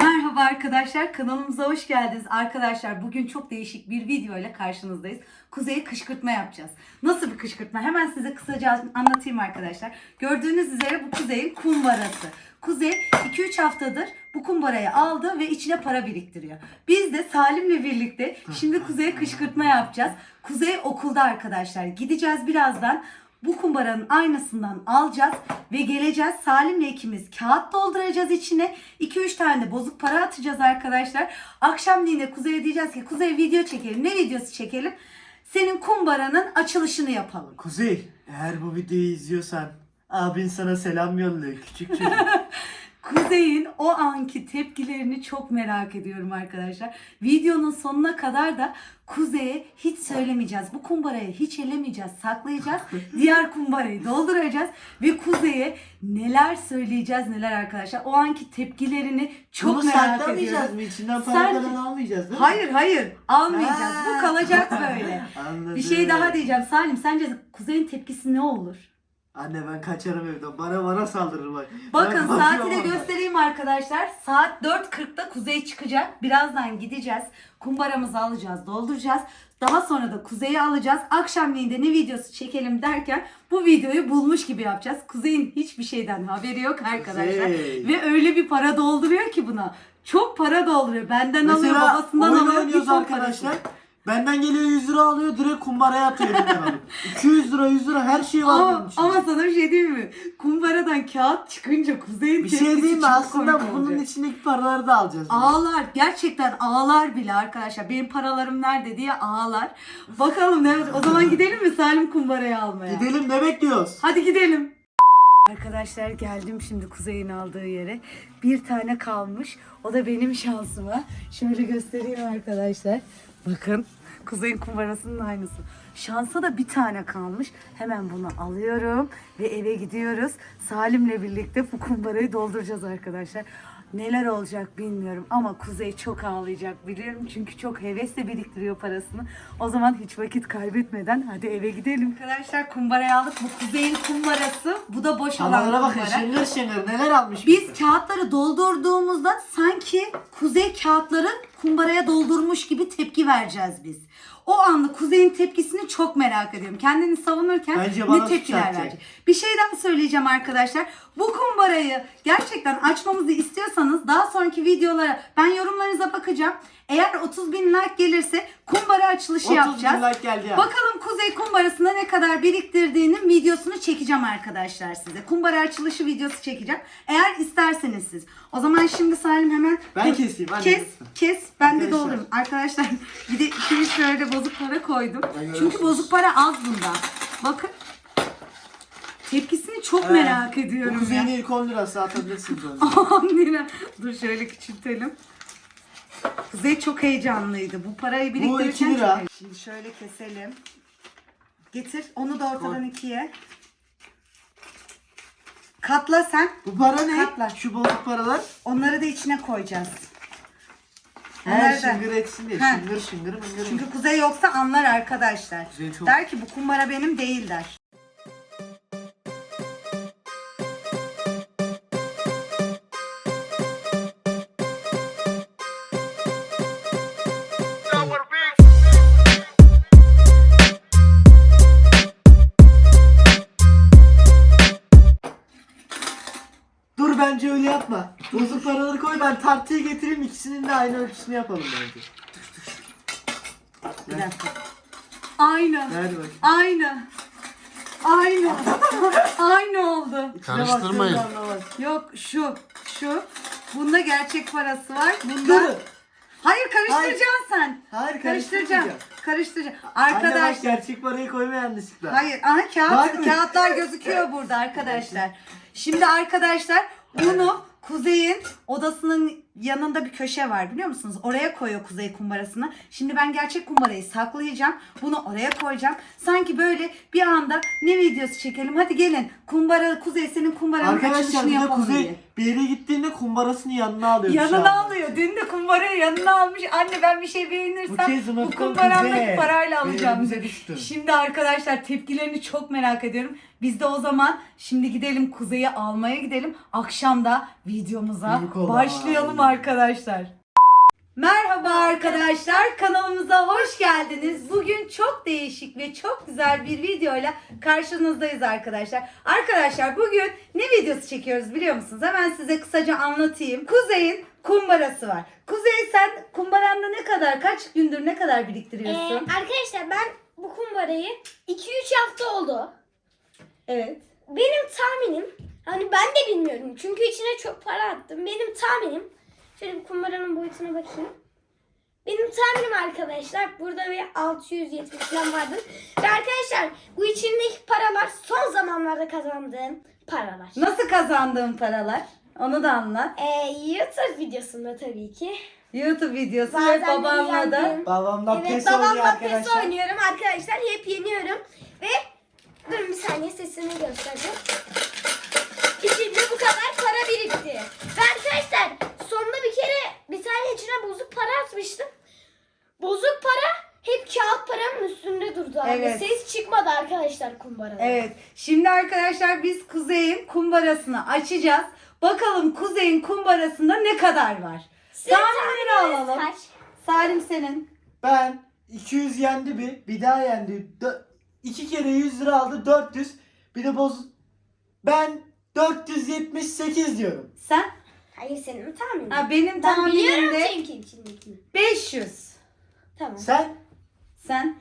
Merhaba arkadaşlar kanalımıza hoş geldiniz. Arkadaşlar bugün çok değişik bir video ile karşınızdayız. Kuzey'e kışkırtma yapacağız. Nasıl bir kışkırtma? Hemen size kısaca anlatayım arkadaşlar. Gördüğünüz üzere bu Kuzey'in kumbarası. Kuzey 2-3 haftadır bu kumbarayı aldı ve içine para biriktiriyor. Biz de Salim'le birlikte şimdi Kuzey'e kışkırtma yapacağız. Kuzey okulda arkadaşlar. Gideceğiz birazdan. Bu kumbaranın aynısından alacağız ve geleceğiz. Salim'le ikimiz kağıt dolduracağız içine. 2-3 tane de bozuk para atacağız arkadaşlar. Akşamleyin de Kuzey'e diyeceğiz ki Kuzey video çekelim. Ne videosu çekelim? Senin kumbaranın açılışını yapalım. Kuzey, eğer bu videoyu izliyorsan abin sana selam yolluyor küçük çocuk. Kuzey'in o anki tepkilerini çok merak ediyorum arkadaşlar. Videonun sonuna kadar da Kuzey'e hiç söylemeyeceğiz. Bu kumbarayı hiç elemeyeceğiz, saklayacağız. Diğer kumbarayı dolduracağız ve Kuzey'e neler söyleyeceğiz neler arkadaşlar. O anki tepkilerini çok Bunu merak saklamayacağız ediyorum. mı? İçinden para Sen- falan almayacağız değil mi? Hayır hayır almayacağız. Ha. Bu kalacak böyle. Anladım. Bir şey daha diyeceğim. Salim sence Kuzey'in tepkisi ne olur? Anne ben kaçarım evden. Bana bana saldırır bak. Bakın Ben saati de göstereyim arkadaşlar. Saat 4.40'da Kuzey çıkacak. Birazdan gideceğiz. Kumbaramızı alacağız, dolduracağız. Daha sonra da Kuzey'i alacağız. Akşamleyin de ne videosu çekelim derken bu videoyu bulmuş gibi yapacağız. Kuzey'in hiçbir şeyden haberi yok arkadaşlar. Kuzey. Ve öyle bir para dolduruyor ki buna. Çok para dolduruyor. Benden alıyor, Mesela babasından alıyor. oynuyoruz hiç o arkadaşlar. parası. Benden geliyor 100 lira alıyor direkt kumbaraya atıyor elimden alıp. 200 lira 100 lira her şey var bunun Ama, içinde. ama sana bir şey diyeyim mi? Kumbaradan kağıt çıkınca Kuzey'in bir şey tepkisi diyeyim mi çok aslında komik bunun olacak. içindeki paraları da alacağız. biz. Ağlar. Gerçekten ağlar bile arkadaşlar. Benim paralarım nerede diye ağlar. Bakalım ne O zaman gidelim mi Salim kumbarayı almaya? Gidelim ne bekliyoruz? Hadi gidelim. Arkadaşlar geldim şimdi Kuzey'in aldığı yere. Bir tane kalmış. O da benim şansıma. Şöyle göstereyim arkadaşlar. Bakın Kuzey'in kumbarasının aynısı. Şansa da bir tane kalmış. Hemen bunu alıyorum ve eve gidiyoruz. Salim'le birlikte bu kumbarayı dolduracağız arkadaşlar. Neler olacak bilmiyorum ama Kuzey çok ağlayacak biliyorum çünkü çok hevesle biriktiriyor parasını. O zaman hiç vakit kaybetmeden hadi eve gidelim. Arkadaşlar kumbarayı aldık. Bu Kuzey'in kumbarası. Bu da boş olan Paralara bakın kumbara. şıngır şıngır neler almış. Biz kağıtları doldurduğumuzda sanki Kuzey kağıtları kumbaraya doldurmuş gibi tepki vereceğiz biz. O anda Kuzey'in tepkisini çok merak ediyorum. Kendini savunurken Bence bana ne tepkiler sıçratacak. verecek. Bir şey daha söyleyeceğim arkadaşlar. Bu kumbarayı gerçekten açmamızı istiyorsanız daha sonraki videolara ben yorumlarınıza bakacağım. Eğer 30 bin like gelirse kumbara açılışı 30 bin yapacağız. like geldi ya. Bakalım Kuzey kumbarasında ne kadar biriktirdiğinin videosunu çekeceğim arkadaşlar size. Kumbara açılışı videosu çekeceğim. Eğer isterseniz siz. O zaman şimdi Salim hemen Ben keseyim, anne Kes, kes. Ben de Arkadaşlar. doldurayım. Arkadaşlar bir de şimdi şöyle bozuk para koydum. Çünkü bozuk para az bunda. Bakın. Tepkisini çok merak Bu ediyorum ya. kuzeyin ilk 10 lirası atabilirsiniz onu. 10 lira. Dur şöyle küçültelim. Kuzey çok heyecanlıydı. Bu parayı biriktirirken iki lira. çok. Şimdi şöyle keselim. Getir. Onu da ortadan Koy. ikiye. Katla sen. Bu para ne? Katla. Şu bozuk paralar. Onları da içine koyacağız. Her da- şıngır etsin diye. Ha. Şıngır şıngır mıngır. Çünkü Kuzey yoksa anlar arkadaşlar. Kuzey çok- Der ki bu kumbara benim değil der. Ben tartıya getireyim ikisinin de aynı ölçüsünü yapalım bence. Bir dakika. Aynı. Ver bak. Aynı. Aynı. Aynı oldu. İçine Karıştırmayın. anlamaz. Yok şu. Şu. Bunda gerçek parası var. Bunda... Durun. Hayır karıştıracaksın sen. Hayır Karıştıracağım. karıştırmayacağım. Karıştıracağım. Anne bak Arkadaşlar. gerçek parayı koyma yanlışlıkla. Hayır. Aha kağıt, kağıtlar gözüküyor burada arkadaşlar. Şimdi arkadaşlar bunu Kuzey'in odasının yanında bir köşe var biliyor musunuz? Oraya koyuyor Kuzey kumbarasını. Şimdi ben gerçek kumbarayı saklayacağım. Bunu oraya koyacağım. Sanki böyle bir anda ne videosu çekelim? Hadi gelin. Kumbara Kuzey senin kumbaranın Arkadaşlar açılışını bir de yapalım Kuzey diye. bir yere gittiğinde kumbarasını yanına alıyor. Yanına alıyor. Dün de kumbarayı yanına almış. Anne ben bir şey beğenirsem kez bu, unuttum kumbaramdaki kuzey. parayla alacağım. Elimize düştü. Şimdi arkadaşlar tepkilerini çok merak ediyorum. Biz de o zaman şimdi gidelim Kuzey'i almaya gidelim. Akşam da videomuza Büyük olay. başlayalım arkadaşlar. Merhaba arkadaşlar kanalımıza hoş geldiniz. Bugün çok değişik ve çok güzel bir videoyla karşınızdayız arkadaşlar. Arkadaşlar bugün ne videosu çekiyoruz biliyor musunuz? Hemen size kısaca anlatayım. Kuzey'in kumbarası var. Kuzey sen kumbaranda ne kadar kaç gündür ne kadar Ee, biriktiriyorsun? arkadaşlar ben bu kumbarayı 2-3 hafta oldu. Evet. Benim tahminim hani ben de bilmiyorum çünkü içine çok para attım. Benim tahminim şöyle bir kumbaranın boyutuna bakayım. Benim tahminim arkadaşlar burada bir 670 falan vardır. Ve arkadaşlar bu içindeki paralar son zamanlarda kazandığım paralar. Nasıl kazandığın paralar? Onu da anlat. Ee, YouTube videosunda tabii ki. YouTube videosu Bazen ve babanla da. yendim. Babamla Evet pes oynuyor babamla PES arkadaşlar. oynuyorum arkadaşlar. Hep yeniyorum. Ve dur bir saniye sesini göstereceğim. İçinde bu kadar para birikti. Ve arkadaşlar sonunda bir kere bir tane içine bozuk para atmıştım. Bozuk para hep kağıt paranın üstünde durdu abi. Evet. Ses çıkmadı arkadaşlar kumbarada. Evet. Şimdi arkadaşlar biz Kuzey'in kumbarasını açacağız. Bakalım Kuzey'in kumbarasında ne kadar var? Sizin Tahminleri tahmininiz alalım. Kaç? Salim senin. Ben 200 yendi bir, bir daha yendi. Dö- iki kere 100 lira aldı 400. Bir de boz... Ben 478 diyorum. Sen? Hayır senin tahminin. Ha, benim ben biliyorum tahminimde çünkü içindekini. 500. Tamam. Sen? Sen?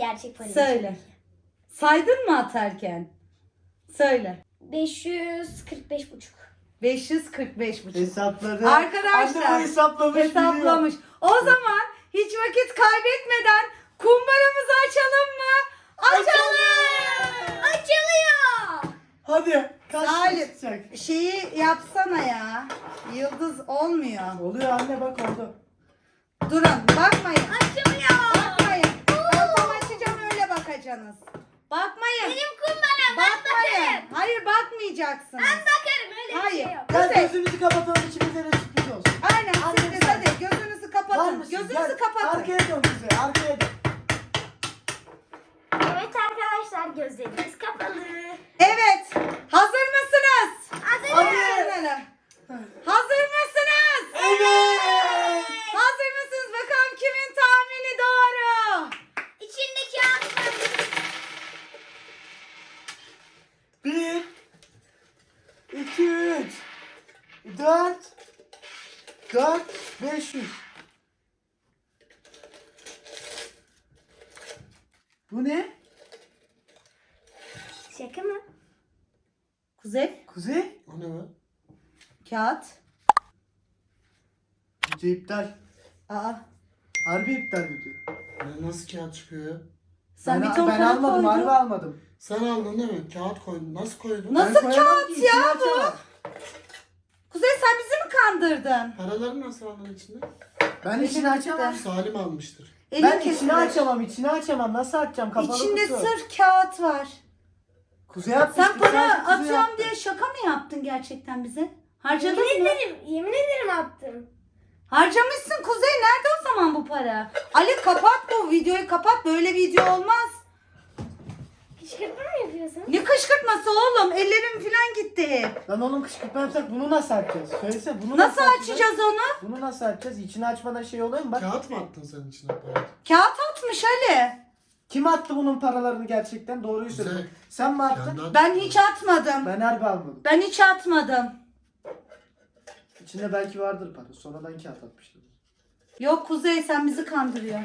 Gerçek parayı? Söyle. Saydın mı atarken? Söyle. 545 buçuk. 545 buçuk. Hesapladı. Arkadaşlar, Annem hesaplamış Hesaplamış. O zaman hiç vakit kaybetmeden kumbaramızı açalım mı? Açalım. Açılıyor. Hadi. Kaç çıkacak? Şeyi yapsana ya. Yıldız olmuyor. Oluyor anne bak oldu. Durun bakmayın. Açılıyor. Bakacaksınız. Bakmayın. Benim kumbaram Bakmayın. bakarım. Hayır bakmayacaksınız. Ben bakarım öyle bir Hayır. şey yok. Gel Kuzey. gözümüzü kapatalım ikimize de sürpriz olsun. Aynen Anne sürpriz sen- hadi gözünüzü Var kapatın. mısın? Gözünüzü Gel, kapatın. Arkaya dön bize arkaya dön. Evet arkadaşlar gözlerimiz kapalı. Evet. Hazır mısınız? Hazır Hadi. mısın? Hazır mısınız? Evet. Hazır mısınız? Bakalım kimin Bir, iki, üç, dört, dört, beş yüz. Bu ne? Şaka mı? Kuzey. Kuzey? O ne be? Kağıt. Video iptal. Aa. Harbi iptal video. Ya Nasıl kağıt çıkıyor ya? Sen ben, bir ton ben para almadım, koydun. harbi almadım. Sen aldın değil mi? Kağıt koydun. Nasıl koydun? Nasıl Ben koyamam kağıt ki, ya bu? açamam. Kuzey sen bizi mi kandırdın? Paraları nasıl aldın içinde? Ben içini açamam. Salim almıştır. Elin Ben kesilir. içini açamam, içini açamam. Nasıl açacağım? Kapalı İçinde kutu. sırf kağıt var. Kuzey atmıştı. Sen para sadece kuzey atıyorum attı. diye şaka mı yaptın gerçekten bize? Harcadın Yemin mı? ederim, yemin ederim attım. Harcamışsın Kuzey. Nerede o zaman bu para? Ali kapat bu videoyu kapat. Böyle video olmaz. Kışkırtma mı yapıyorsun? Ne kışkırtması oğlum? Ellerim falan gitti. Lan oğlum kışkırtma yapsak bunu nasıl açacağız? Söylese bunu Nasıl açacağız? açacağız onu? Bunu nasıl açacağız? İçini açmadan şey oluyor mu? Bak. Kağıt mı attın sen içine? Kağıt atmış Ali. Kim attı bunun paralarını gerçekten? Doğruyu söyle. Sen mi attın? Kendi Ben hiç atmadım. Ben harbi almadım. Ben hiç atmadım. İçinde belki vardır para. Sonradan kağıt atmıştır. Yok Kuzey sen bizi kandırıyor.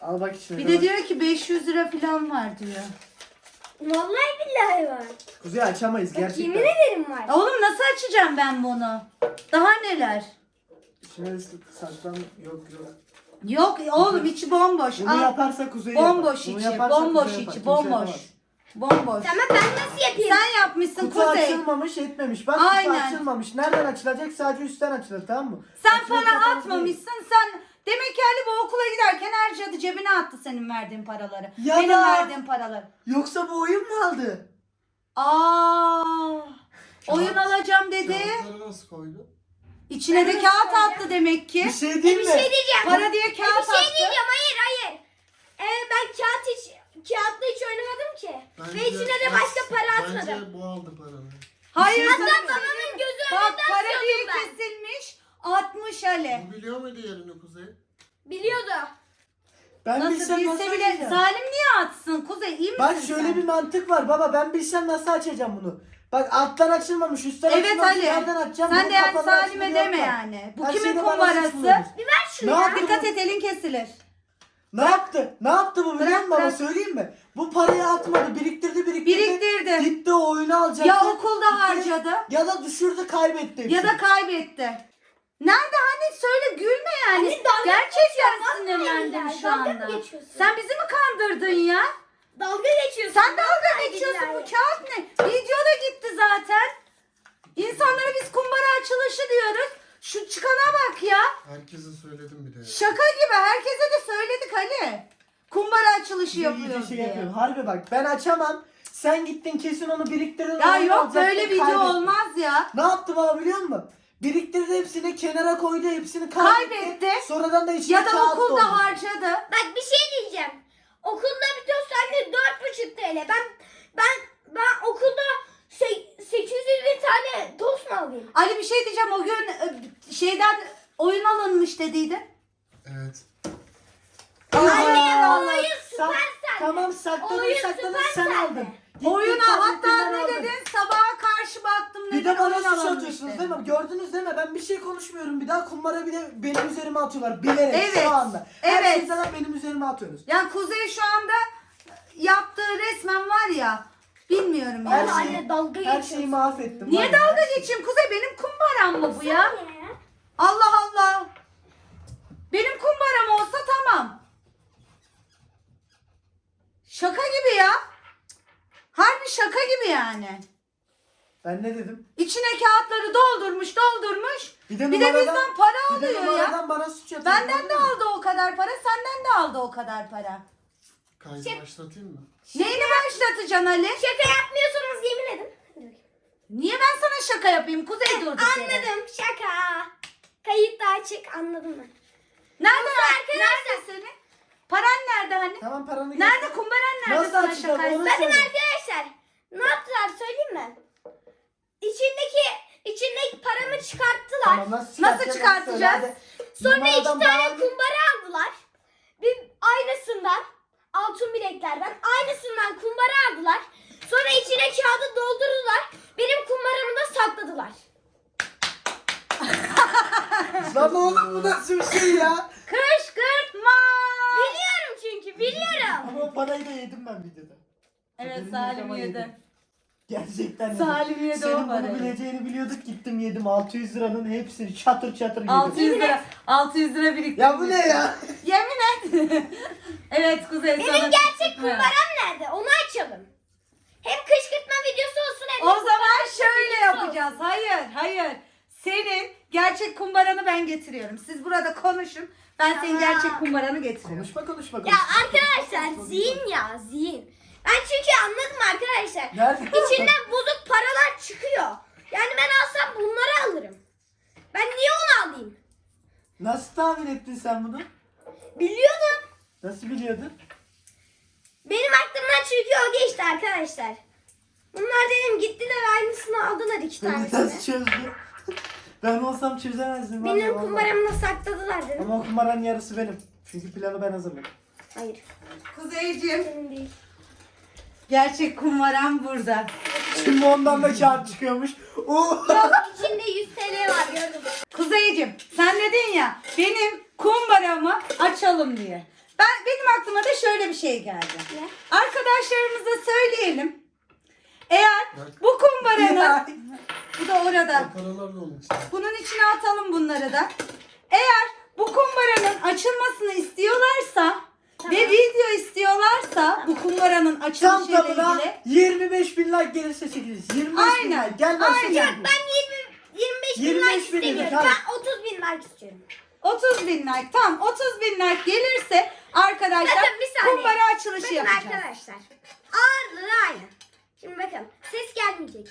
Al bak içine. Bir bak. de diyor ki 500 lira falan var diyor. Vallahi billahi var. Kuzey açamayız Bak gerçekten. yemin ederim var. Oğlum nasıl açacağım ben bunu? Daha neler? İçine saçtan yok yok. Yok oğlum içi bomboş. Bunu Al. yaparsa Kuzey Bomboş yapar. Bunu içi, yaparsa bomboş Kuzey içi, yapar. Kimse yapamaz. Bomboş. Tamam ben nasıl yapayım? Sen yapmışsın Kutu Kuzey. açılmamış etmemiş. Bak Aynen. kutu açılmamış. Nereden açılacak? Sadece üstten açılır tamam mı? Sen para kapanır değil. atmamışsın. Sen demek ki Ali bu okula giderken harcadı cebine attı senin verdiğin paraları. Ya Benim da- verdiğim paraları. Yoksa bu oyun mu aldı? Aa. Oyun alacağım dedi. Kağıtları nasıl koydu? İçine de kağıt attı demek ki. Bir şey değil Bir mi? şey diyeceğim. Para diye Bir kağıt şey attı. diyeceğim. Hayır hayır. Ee, ben kağıt hiç kağıtla hiç oynamadım ki. Ve içine de başka para atmadım. Bence bu aldı paranı. Hayır Hatta sana- babamın gözü Bak önünde para ben. kesilmiş. 60 Ali. Bu biliyor muydu yerini Kuzey? Biliyordu. Ben Nasıl bilsem bilse nasıl bile açacağım? Salim niye atsın? Kuzey iyi misin Bak sen? şöyle bir mantık var baba ben bilsem nasıl açacağım bunu. Bak alttan açılmamış üstten Evet açılmamış Ali. nereden açacağım? Sen de yani kapalı Salim'e deme bak. yani. Bu Her kimin şeyde bana kumbarası? Bir ver şunu Ne ya. yaptın? Dikkat et elin kesilir. Ne yaptı? Ne yaptı bu musun baba bırak. söyleyeyim mi? Bu parayı atmadı biriktirdi biriktirdi. Biriktirdi. Gitti o oyunu alacaktı. Ya okulda Gitti, harcadı Ya da düşürdü kaybetti. ya da kaybetti. Nerede hani söyle gülme yani. Hani Gerçekten sinirlendim şu anda. Sen bizi mi kandırdın ya? Dalga geçiyorsun. Sen dalga geçiyorsun bu kağıt ne? Video da gitti zaten. İnsanlara biz kumbara açılışı diyoruz. Şu çıkana bak ya. Herkese söyledim bir de. Şaka gibi herkese de söyledik Ali. Kumbara açılışı yapıyoruz şey diye. yapıyorum. Harbi bak ben açamam. Sen gittin kesin onu biriktirdin. Ya yok alacaktın, böyle video kaybettin. olmaz ya. Ne yaptı baba biliyor musun? Biriktirdi hepsini kenara koydu hepsini kaybetti. Kaybetti. Sonradan da içine Ya da kağıt okulda harcadı. Bak bir şey diyeceğim. Okulda bir tost anne dört buçuk TL. Ben ben ben okulda se- 800 bin tane tost mu alayım? Ali bir şey diyeceğim o gün e, şeyden oyun alınmış dediydi. Evet. Anne Aa, oyun Sa- süper sende. Tamam sakladın Oyun sakladın süper sen sende. aldın. Gittin Oyuna hatta tabletten ne aldın. dedin? Sabaha karşı baktım dedin. Bir de bana oyun suç alınmış atıyorsunuz dedin. değil mi? Gördünüz değil mi? Ben bir şey konuşmuyorum. Bir daha kumbara bir de benim üzerime atıyorlar. Bilerek Evet, şu anda. Her evet. şeyi zaten benim üzerime atıyorsunuz. Ya Kuzey şu anda yaptığı resmen var ya. Bilmiyorum Her yani. Vallahi şeyi- anne dalga Her geçiyorsun. şeyi mahvettim. Niye ya, dalga her geçeyim Kuzey? Benim kumbaram mı bu ya? Allah Allah. Benim kumbaram olsa tamam. Şaka gibi ya. Harbi şaka gibi yani. Ben ne dedim? İçine kağıtları doldurmuş doldurmuş. Bir de, Bir de numaradan- bizden para bir de alıyor ya. numaradan bana suç atıyor. Benden de aldı o kadar para, senden de aldı o kadar para. Kaydı Şey- başlatayım mı? Neyini başlatacaksın Ali? Şaka yapmıyorsanız yemin bakayım. Niye ben sana şaka yapayım? Kuzey durduk yere. Anladım şaka. Kayıt da açık anladım ben. Nerede, nerede senin? Paran nerede hani? Tamam paranı Nerede getir. kumbaran nerede Nasıl sana açacağım şaka onu? Bakın söyle. arkadaşlar ne yaptılar söyleyeyim mi? İçindeki içindeki paramı çıkarttılar. Tamam, nasıl, Nasıl çıkartacağız? çıkartacağız? Hadi. Sonra iki tane bağlı- kumbara aldılar. Bir aynısından altın bileklerden aynısından kumbara aldılar. Sonra içine kağıdı doldurdular. Benim kumbaramı da sakladılar. Lan oğlum bu nasıl bir şey ya? Kışkırtma. Biliyorum çünkü biliyorum. Ama o parayı da yedim ben videoda. Evet Haberin Salim yedi. Gerçekten yedim. Salim yedi o Senin bunu bileceğini biliyorduk gittim yedim 600 liranın hepsini çatır çatır yedim. 600 lira. 600 lira biriktirmiş. Ya bu ne ya? Yemin et. evet Kuzey sana Benim gerçek kışkırtma. kumbaram nerede? Onu açalım. Hem kışkırtma videosu olsun hem de O zaman şöyle videosu olsun. yapacağız. Hayır, hayır. Senin gerçek kumbaranı ben getiriyorum. Siz burada konuşun. Ben senin Tamam. gerçek kumbaranı getiriyorum. Konuşma konuşma Ya konuşma. arkadaşlar zihin ya zihin. Ben çünkü anladım arkadaşlar. Nerede? İçinden bozuk paralar çıkıyor. Yani ben alsam bunları alırım. Ben niye onu alayım? Nasıl tahmin ettin sen bunu? Biliyordum. Nasıl biliyordun? Benim aklımdan çünkü o geçti arkadaşlar. Bunlar dedim gittiler aynısını aldılar iki Beni nasıl tanesini. çözdü? ben olsam çözemezdim. Benim vallahi. kumbaramı da sakladılar dedim. Ama o kumbaranın yarısı benim. Çünkü planı ben hazırladım. Hayır. Kuzeyciğim, Benim değil. Gerçek kumbaram burada. Şimdi ondan da kağıt çıkıyormuş. Oo. İçinde 100 TL var gördüm. Kuzeyciğim, sen dedin ya benim kumbaramı açalım diye. Ben benim aklıma da şöyle bir şey geldi. Ne? Arkadaşlarımıza söyleyelim. Eğer bu kumbaranın bu da orada. Paralar da onun içinde. Bunun içine atalım bunları da. Eğer bu kumbaranın açılmasını istiyorlarsa ve video istiyorlarsa bu kumbaranın Tam açılışıyla tamına ilgili 25 bin like gelirse çekeriz. 25 bin Aynen, like. Gelmezse aynen. gelmiyor. Ben 20 25 bin 25 like bin istemiyorum. tamam. Ben 30 bin like istiyorum. 30 bin like tamam 30 bin like gelirse arkadaşlar Bakın bir saniye. kumbara açılışı Bakın yapacağız. arkadaşlar. Ağırlığı aynı. Şimdi bakın ses gelmeyecek.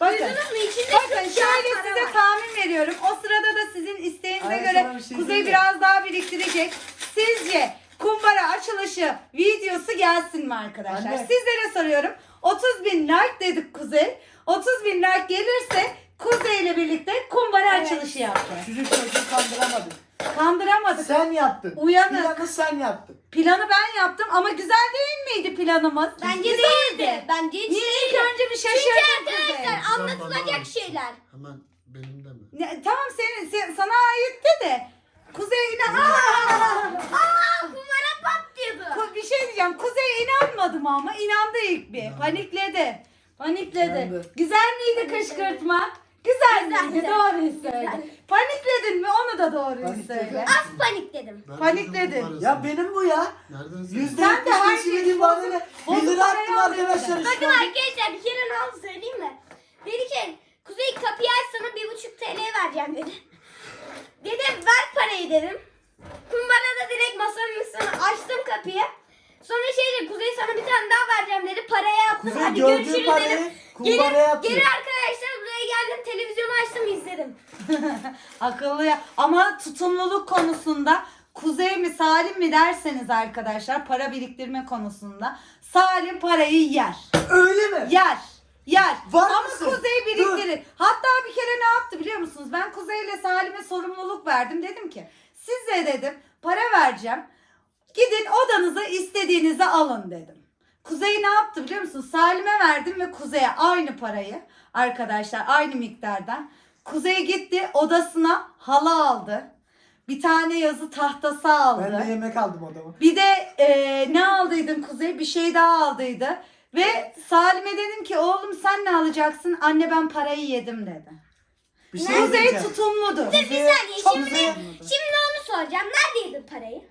Bakın. İçinde Bakın çok şöyle para size var. tahmin veriyorum. O sırada da sizin isteğinize Ay, göre bir şey Kuzey diyeyim mi? biraz daha biriktirecek. Sizce kumbara açılışı videosu gelsin mi arkadaşlar? Anne. Sizlere soruyorum. 30 bin like dedik Kuzey. 30 bin like gelirse Kuzey ile birlikte kumbara Evet. açılışı yapacağız. Çocuk çocuğu kandıramadık. Kandıramadık. Sen yaptın. Uyanık. Planı sen yaptın. Planı ben yaptım ama güzel değil miydi planımız? Bence Güzeldi. değildi. Bence hiç Niye ilk değildi. önce bir Çünkü şaşırdın Kuzey? arkadaşlar anlatılacak şeyler. Hemen benim de mi? Ne- tamam senin, sen, sana aitti de. Kuzey inan. Aa! Aa kumara patlıyordu. Ku- bir şey diyeceğim. Kuzey inanmadı mı ama? İnandı ilk bir. Panikledi. Panikledi. İnandı. Güzel miydi kışkırtma? Güzel Güzel, miydi? güzel. Doğruyu söyle. Panikledin mi? Onu da doğruyu Panikledim. söyle. Az panikledim. Ben Panikledin. Ya benim bu ya. Nereden? Yüzde Sen de her yetmiş şeyi bozuk- bana ne? bozuk Bir lira parayı attım arkadaşlar. Bakın işte. arkadaşlar bir kere ne oldu söyleyeyim mi? Dedi ki Kuzey kapıyı aç sana bir buçuk TL vereceğim dedi. Dedim ver parayı dedim. Kumbara da direkt masanın üstüne açtım kapıyı. Sonra şey dedi Kuzey sana bir tane daha vereceğim dedi. Parayı attım Kuzey hadi gördüğü görüşürüz dedim. parayı Geri, kumbaraya atıyor. geri arkadaşlar buraya geldim televizyonu açtım izledim. Akıllı ya. Ama tutumluluk konusunda Kuzey mi Salim mi derseniz arkadaşlar para biriktirme konusunda Salim parayı yer. Öyle mi? Yer. Yer. Var Ama mısın? Kuzey biriktirir. Hatta bir kere ne yaptı biliyor musunuz? Ben Kuzey ile Salim'e sorumluluk verdim. Dedim ki size dedim para vereceğim. Gidin odanıza istediğinizi alın dedim. Kuzey ne yaptı biliyor musun? Salim'e verdim ve Kuzey'e aynı parayı arkadaşlar aynı miktardan. Kuzey gitti odasına halı aldı. Bir tane yazı tahtası aldı. Ben de yemek aldım odama. Bir de e, ne aldıydın Kuzey? Bir şey daha aldıydı. Ve Salim'e dedim ki oğlum sen ne alacaksın? Anne ben parayı yedim dedi. Bir şey Kuzey diyeceğim. tutumludur. Bir saniye çok şimdi, güzel. şimdi onu soracağım. Nerede yedin parayı?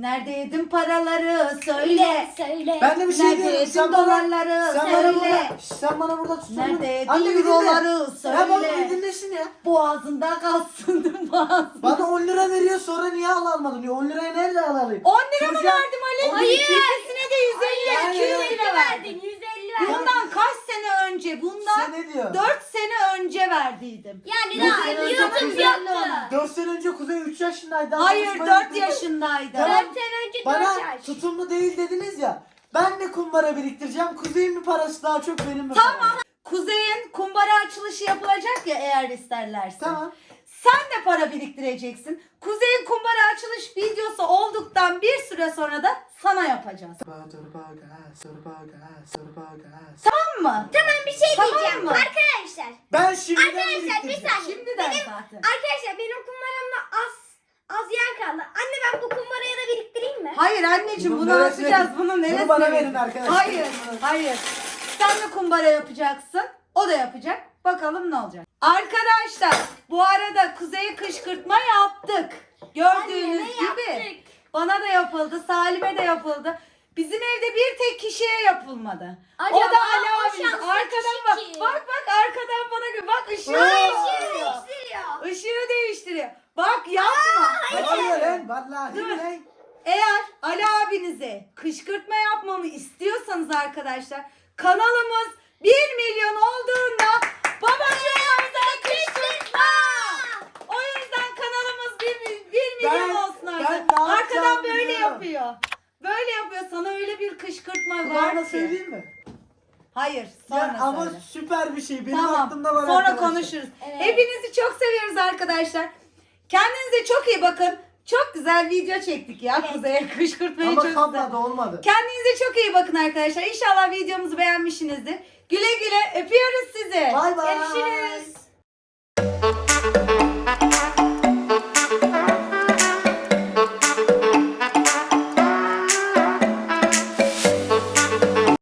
Nerede yedin paraları söyle. Söyle. Ben de bir şey Nerede diyorum. yedin Sen bana, dolarları sen bana söyle. burada, sen bana burada tutuldun. Nerede yedin Anne bir dinle. euroları Ya bana bir söyle. dinlesin ya. Boğazında kalsın boğazında. Bana 10 lira veriyor sonra niye al almadın? Ya 10 liraya nerede al alayım? 10 lira mı Çocuğa- verdim Ali? Hayır. İkisine de 150 Hayır. 200 lira verdin. 150 verdin. Bundan kaç sene önce? Bundan Sen ne diyorsun? 4 sene önce verdiydim. Yani daha YouTube Kuzey- yoktu. 4 sene önce Kuzey 3 yaşındaydı. Hayır Konuşmaya 4 gitti. yaşındaydı. Tamam. 4 sene önce 4 Bana yaş. tutumlu değil dediniz ya. Ben de kumbara biriktireceğim. Kuzey'in mi parası daha çok benim mi Tamam. param? Kuzey'in kumbara açılışı yapılacak ya eğer isterlerse. Tamam. Sen de para biriktireceksin. Kuzey'in kumbara açılış videosu olduktan bir süre sonra da sana yapacağız. Tamam mı? Tamam bir şey Tamam diyeceğim. mı? Arkadaşlar. Ben şimdiden Arkadaşlar bir biriktireceğim. saniye. Şimdiden benim, zaten. Arkadaşlar benim kumbaramda az az yer kaldı. Anne ben bu kumbarayı da biriktireyim mi? Hayır anneciğim Bunun bunu neresine- atacağız. Bunun Bunu neresi? bana verin arkadaşlar. Hayır, hayır. Sen de kumbara yapacaksın. O da yapacak. Bakalım ne olacak. Arkadaşlar bu arada Kuzey'e kışkırtma yaptık. Gördüğünüz Anneme gibi. yaptık. Bana da yapıldı. Salim'e de yapıldı. Bizim evde bir tek kişiye yapılmadı. Acaba o da Ali o abimiz. şanslı Arkadan kişi bak. kim? Bak bak arkadan bana gör. Bak ışığı değiştiriyor. Değiştiriyor. Işığı değiştiriyor. Bak yapma. Lan? Vallahi Dur. Eğer Ali abinize kışkırtma yapmamı istiyorsanız arkadaşlar kanalımız 1 milyon olduğunda babacığımıza kışkırtma. O yüzden kanalımız 1, 1 milyon Ben- olsun ben artık. ne Arkadan böyle biliyorum. yapıyor. Böyle yapıyor. Sana öyle bir kışkırtma Kulağına var ki. söyleyeyim mi? Hayır sonra Ya ama söyle. süper bir şey. Benim Tamam. aklımda var Sonra arkadaşlar. konuşuruz. Evet. Hepinizi çok seviyoruz arkadaşlar. Kendinize çok iyi bakın. Çok güzel video çektik ya Kuzey'e kışkırtmayı Ama çok güzel. kapmadı olmadı. Kendinize çok iyi bakın arkadaşlar. İnşallah videomuzu beğenmişsinizdir. Güle güle öpüyoruz sizi. Bay bay. Görüşürüz.